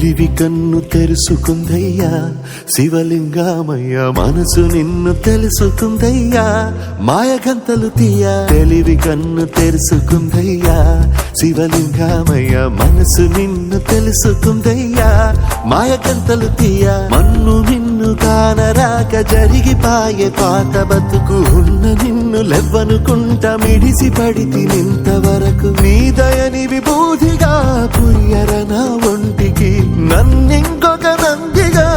తెలివి కన్ను తెరుసుకుందయ్యా. శివలింగమయ్య మనసు నిన్ను తెలుసుకుందయ్యా. మాయగంతలు తీయ. తెలివి కన్ను తెరుసుకుందయ్యా. శివలింగమయ్య మనసు నిన్ను తెలుసుకుందయ్యా. మాయగంతలు తీయ మన్ను నిన్ను కానరాక జరిగిపాయే పాత బతుకు ఉన్న నిన్ను లెవ్వనుకుంట మిడిసి పడితి నింతవరకు. నీ దయని విభూతిగా పుయ్యర నా ఒంటికి నన్నింకొక నందిగా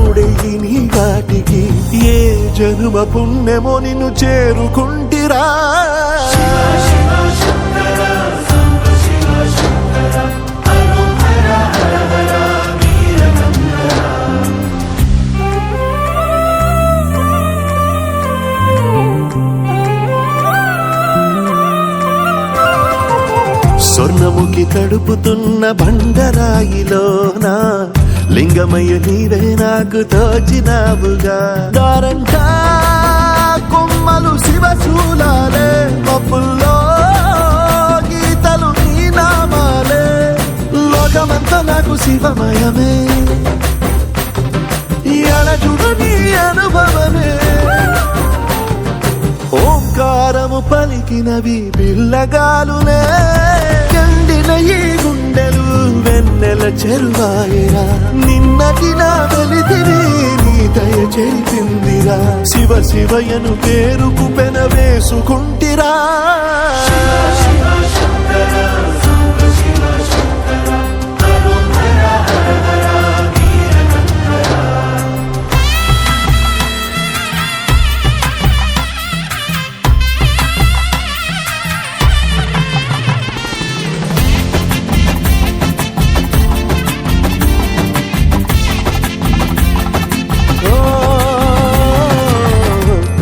ఊడెయ్యి నీ వాటికి. ఏ జనుమ పుణ్యమో నిన్ను చేరుకుంటిరా. స్వర్ణముఖి తడుపుతున్న బండరాయిలోన లింగమయ్య నీవే నాకు తోచినావుగా. దారంట కొమ్మలు శివశూలాలే పప్పుల్లో గీతలు నీ నామాలే. లోకమంతా నాకు శివమయమే. తాకినవి పిల్లగాలునే కండిన ఈ గుండెలు వెన్నెల చెరువాయిరా. నిన్నటి నా వెలితిరి నీ దయ చెరిపిందిరా శివ శివయను పేరుకు పెన వేసుకుంటిరా.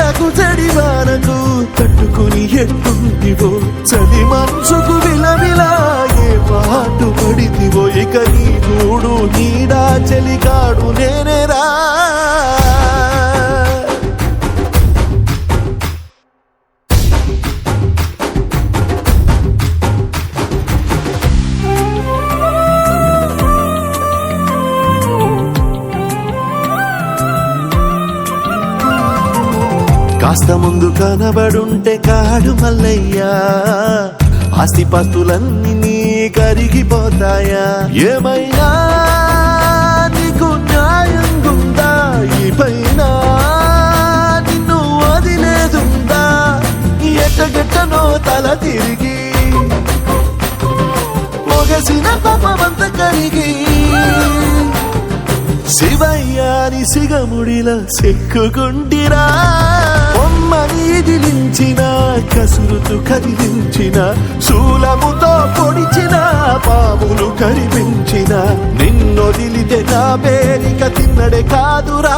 ఎండకు చడివానకు తట్టుకుని ఎట్టుందివో? చలి మనసుకు విలవిలా ఏ పాటు పడితివో ఇక నీ చూడు నీడా చలికాడు నేనేరా? కాస్త ముందు కనబడుంటే కాడు మల్లయ్యా. ఆస్తిపాస్తులన్నీ నీ కరిగిపోతాయా. ఏమైనా నీకు న్యాయం గుందా? ఈ పైన నిన్ను వదిలేదుందా? ఎట్టగెట్టనో తల తిరిగి. పొగసిన పాపమంత కరిగి. శివయ్యాని సిగముడిలా సిక్కుకుంటిరా. బొమ్మని దిలించిన కసురుతు కదిలించిన శూలముతో పొడిచిన పాములు కరిపించిన నిన్నొదిలితే నా పేరిక తిన్నడే కాదురా.